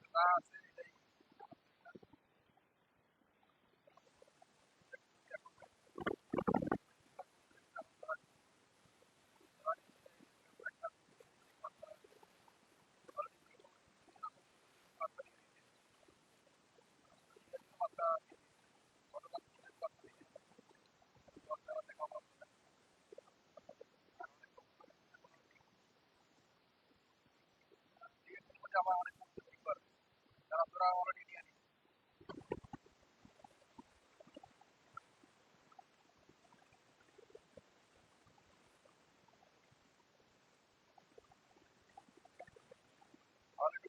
আছে তা আছে এটাই আমার অনেক কমতে পারবে কারণ তোরা অলরেডি নিয়ে নিস অলরেডি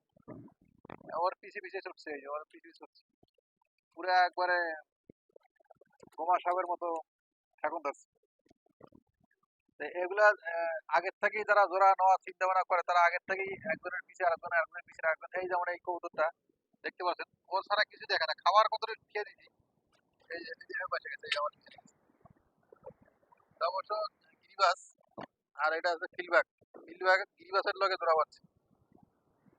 ওর পিছে পিছে ওর পিছে পুরো একবারে সাপের মতো ফেকম ধরছে। এগুলা আগের থেকেই যারা জোড়া নেওয়ার চিন্তা ভাবনা করে, তারা আগের থেকেই একজনের পিছে আরেকজন আরেকজনের পিছে আরেকজন এই যেমন এই কবুতরটা, দেখতে পাচ্ছেন? ও কিছু দেখে না। খাবার কত খেয়ে দিছি। এই গেছে, এই আমার। অবশ্য গিরিবাস, আর এটা হচ্ছে ফিলব্যাক ফিলব্যাক গিরিবাসের লগে জোড়া পাচ্ছে।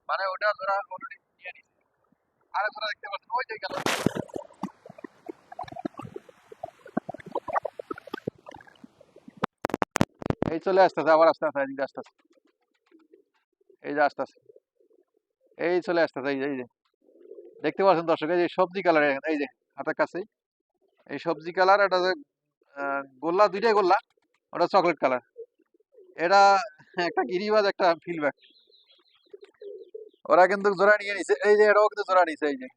মানে ওটা জোড়া অলরেডি নিয়ে দেখতে পাচ্ছেন ওই যে গেল এই চলে আসতেছে, আবার আস্তে আস্তে এদিকে আসতেছে। এই যে আসতেছে। এই চলে আসতেছে, এই যে এই যে। দেখতে পাচ্ছেন দর্শক, এই যে সবজি কালার, এই যে হাতের কাছেই এই সবজি কালার, এটা যে গোল্লা, দুইটাই গোল্লা, ওটা চকলেট কালার। এটা একটা গিরিবাজ, একটা ফিলব্যাক ওরা কিন্তু জোড়া নিয়ে নিছে, এই যে এটাও কিন্তু জোড়া নিছে, এই যে।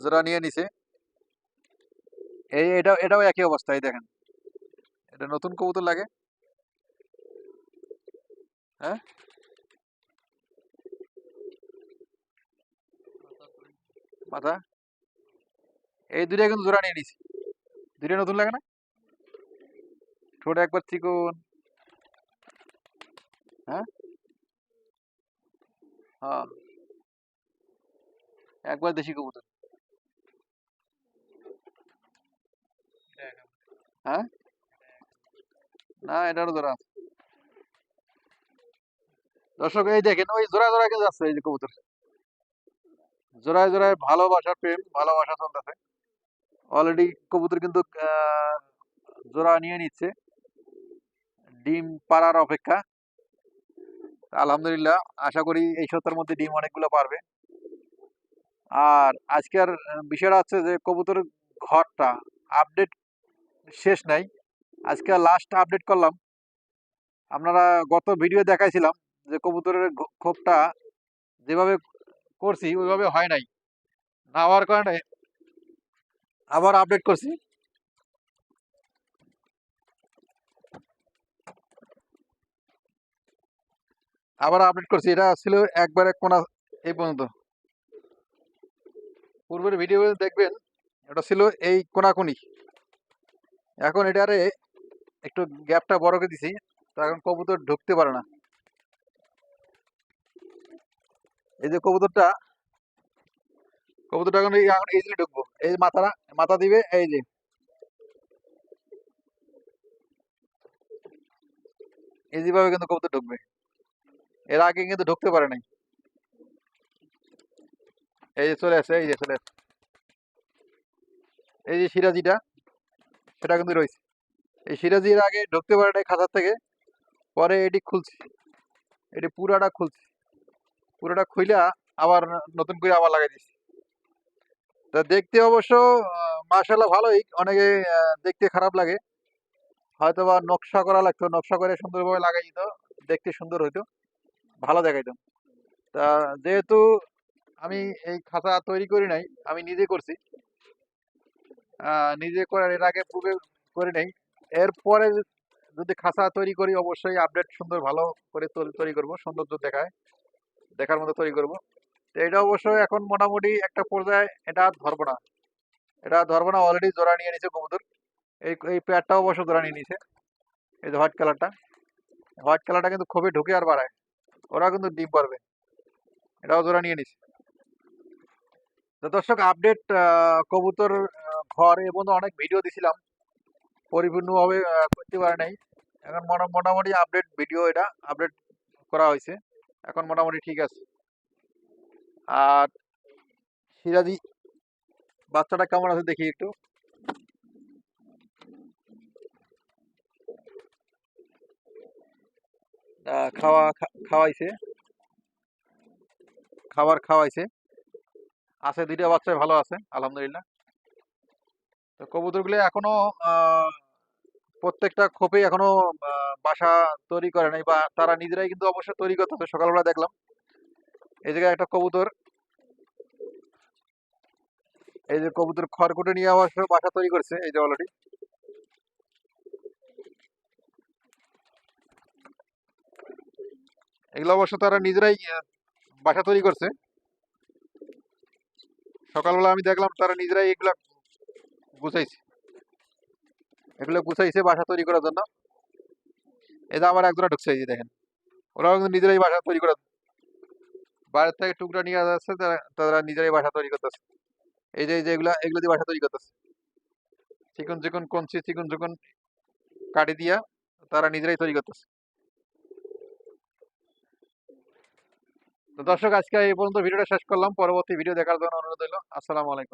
জোড়া নিয়ে নিছে। এই এটা এটাও একই অবস্থা, এই দেখেন। এটা নতুন কবুতর লাগে। হ্যাঁ? মাথা? এই দুইটা কিন্তু জোড়া নিয়ে নিছি। দুইটা নতুন লাগে না? ঠোঁট একবার চিকন হ্যাঁ? হ্যাঁ। একবার দেশি কবুতর। হ্যাঁ? না, এটারও আছে। দর্শক, এই দেখেন, ওই জোড়া জোড়া কিন্তু যাচ্ছে এই যে কবুতর। জোড়ায় জোড়ায় ভালোবাসার প্রেম, ভালোবাসা চলতেছে। অলরেডি কবুতর কিন্তু জোড়া নিয়ে নিচ্ছে। ডিম পাড়ার অপেক্ষা। আলহামদুলিল্লাহ, আশা করি এই সপ্তাহের মধ্যে ডিম অনেকগুলো পারবে। আর আজকের বিষয়টা হচ্ছে যে কবুতর ঘরটা আপডেট শেষ নাই। আজকে লাস্ট আপডেট করলাম। আপনারা গত ভিডিও দেখাইছিলাম যে কবুতরের খোপটা যেভাবে করছি, ওইভাবে হয় নাই। না হওয়ার কারণে আবার আপডেট করছি। আবার আপডেট করছি, এটা ছিল একবারে কোনা এই পর্যন্ত। পূর্বের ভিডিও দেখবেন, এটা ছিল এই কোনাকুনি। এখন এটারে একটু গ্যাপটা বড় করে দিছি, তো এখন কবুতর ঢুকতে পারে না। এই যে কবুতরটা কবুতরটা এখন এই- এখন ইজিলি ঢুকবো, এই যে মাথাটা, মাথা দিবে, এই যে। ইজি ভাবে কিন্তু কবুতর ঢুকবে। এর আগে কিন্তু ঢুকতে পারে নাই। এই যে চলে আসে এই যে চলে আসে এই যে সিরাজিটা, সেটা কিন্তু রয়েছে। এই সিরাজির আগে ঢুকতে পারে নাই খাঁচার থেকে, পরে এটি খুলছি। এটি পুরাটা খুলছি। পুরোটা খুইলা আবার নতুন করে আবার লাগাই দিছি তা দেখতে অবশ্য মার্শাল্লাহ ভালোই। অনেকে দেখতে খারাপ লাগে। হয়তো বা নকশা করা লাগতো। নকশা করে সুন্দরভাবে লাগাই দিত। দেখতে সুন্দর হইতো। ভালো দেখাইতো তা যেহেতু আমি এই খাঁচা তৈরি করি নাই, আমি নিজে করছি। নিজে করে এর আগে পূর্বে করি নাই। এরপরে যদি খাঁচা তৈরি করি, অবশ্যই আপডেট সুন্দর ভালো করে তৈরি- করব, সৌন্দর্য দেখায়, দেখার মতো তৈরি করব। তো এটা অবশ্য এখন মোটামুটি একটা পর্যায়ে এটা ধরবো না। এটা ধরবো না অলরেডি জোড়া নিয়ে নিছে কবুতর। এই এই প্যাডটাও অবশ্য জোড়া নিয়ে নিছে। এই যে হোয়াইট কালারটা হোয়াইট কালারটা কিন্তু খুবই ঢুকে আর বাড়ায়। ওরা কিন্তু ডিম পারবে। এটাও জোড়া নিয়ে নিছে। দর্শক আপডেট কবুতর ঘর এবং অনেক ভিডিও দিছিলাম। পরিপূর্ণভাবে করতে পারে নাই। এখন মোটা- মোটামুটি আপডেট ভিডিও এটা আপডেট করা হয়েছে। এখন মোটামুটি ঠিক আছে। আর সিরাজি বাচ্চাটা কেমন আছে দেখি একটু। খাওয়া খাওয়াইছে। খাবার খাওয়াইছে। আছে দুইটা বাচ্চা ভালো আছে, আলহামদুলিল্লাহ। তো কবুতরগুলো এখনও প্রত্যেকটা খোপে এখনও বাসা তৈরি করে নাই বা তারা নিজেরাই কিন্তু অবশ্যই তৈরি করতেছে সকালবেলা দেখলাম। এই জায়গায় একটা কবুতর। এই যে কবুতর খড়কুটে নিয়ে অবশ্য বাসা তৈরি করছে, এই যে অলরেডি। এগুলো অবশ্য তারা নিজেরাই বাসা তৈরি করছে। সকালবেলা আমি দেখলাম তারা নিজেরাই এগুলা গুছাইছে। এগুলো গুছাইছে বাসা তৈরি করার জন্য। এই যে আবার একজোড়া ঢুকছে, এই যে দেখেন। ওরাও কিন্তু নিজেরাই বাসা তৈরি করে বাইরের থেকে টুকরা নিয়ে যাচ্ছে, তারা তারা নিজেরাই বাসা তৈরি করতেছে। এই যে, এই এগুলা, এগুলো দিয়ে বাসা তৈরি করতেছে। চিকন চিকন কঞ্চি, চিকন চিকন কাটি দিয়া তারা নিজেরাই তৈরি করতেছে। তো দর্শক, আজকে এই পর্যন্ত ভিডিওটা শেষ করলাম। পরবর্তী ভিডিও দেখার জন্য অনুরোধ হলো আসসালামু আলাইকুম।